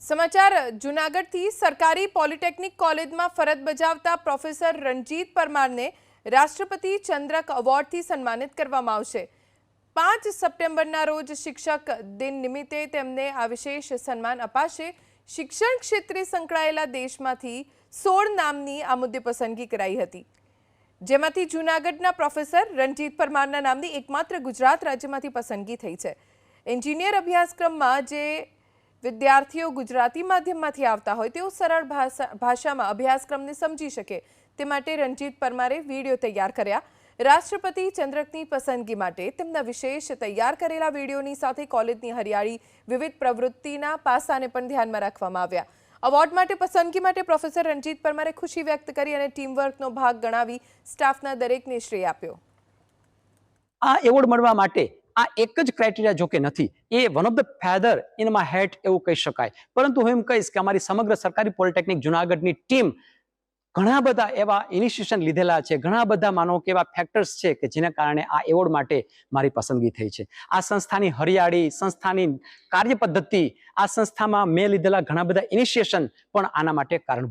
સમાચાર, જુનાગઢથી સરકારી પોલિટેકનિક કોલેજમાં ફરજ બજાવતા પ્રોફેસર રણજીત પરમારને રાષ્ટ્રપતિ ચંદ્રક એવોર્ડથી સન્માનિત કરવામાં આવશે. પાંચ સપ્ટેમ્બરના રોજ શિક્ષક દિન નિમિત્તે તેમને આ વિશેષ સન્માન અપાશે. શિક્ષણ ક્ષેત્રે સંકળાયેલા દેશમાંથી સોળ નામની આ મુદ્દે પસંદગી કરાઈ હતી. જેમાંથી જૂનાગઢના પ્રોફેસર રણજીત પરમારના નામની એકમાત્ર ગુજરાત રાજ્યમાંથી પસંદગી થઈ છે. એન્જિનિયર અભ્યાસક્રમમાં જે વિદ્યાર્થીઓ ગુજરાતી માધ્યમમાંથી આવતા હોય તેઓ સરળ ભાષા ભાષામાં અભ્યાસક્રમને સમજી શકે. તે માટે રણજીત પરમારે વીડિયો તૈયાર કર્યા. રાષ્ટ્રપતિ ચંદ્રકની પસંદગી માટે તેમના વિશેષ તૈયાર કરેલા વિડીયોની સાથે કોલેજની હરિયાળી, વિવિધ પ્રવૃત્તિના પાસાને પણ ધ્યાનમાં રાખવામાં આવ્યા. અવોર્ડ માટે, પસંદગી માટે પ્રોફેસર રણજીત પરમારે ખુશી વ્યક્ત કરી અને ટીમવર્કનો ભાગ ગણાવી સ્ટાફના દરેકને શ્રેય આપ્યો. આ એવોર્ડ મળવા માટે આ એક જ ક્રાઇટેરિયા જોકે નથી. એ one of the feather in my hat એવું કહી શકાય. પરંતુ હું એમ કહીશ કે અમારી સમગ્ર સરકારી પોલિટેકનિક જુનાગઢની ટીમ ઘણા બધા એવા ઇનિશિએશન લીધેલા છે. ઘણા બધા માનો કે એવા ફેક્ટર્સ છે કે જેના કારણે આ એવોર્ડ માટે મારી પસંદગી થઈ છે. આ સંસ્થાની હરિયાળી, સંસ્થાની કાર્ય પદ્ધતિ, આ સંસ્થામાં મેં લીધેલા ઘણા બધા ઇનિશિએશન પણ આના માટે કારણ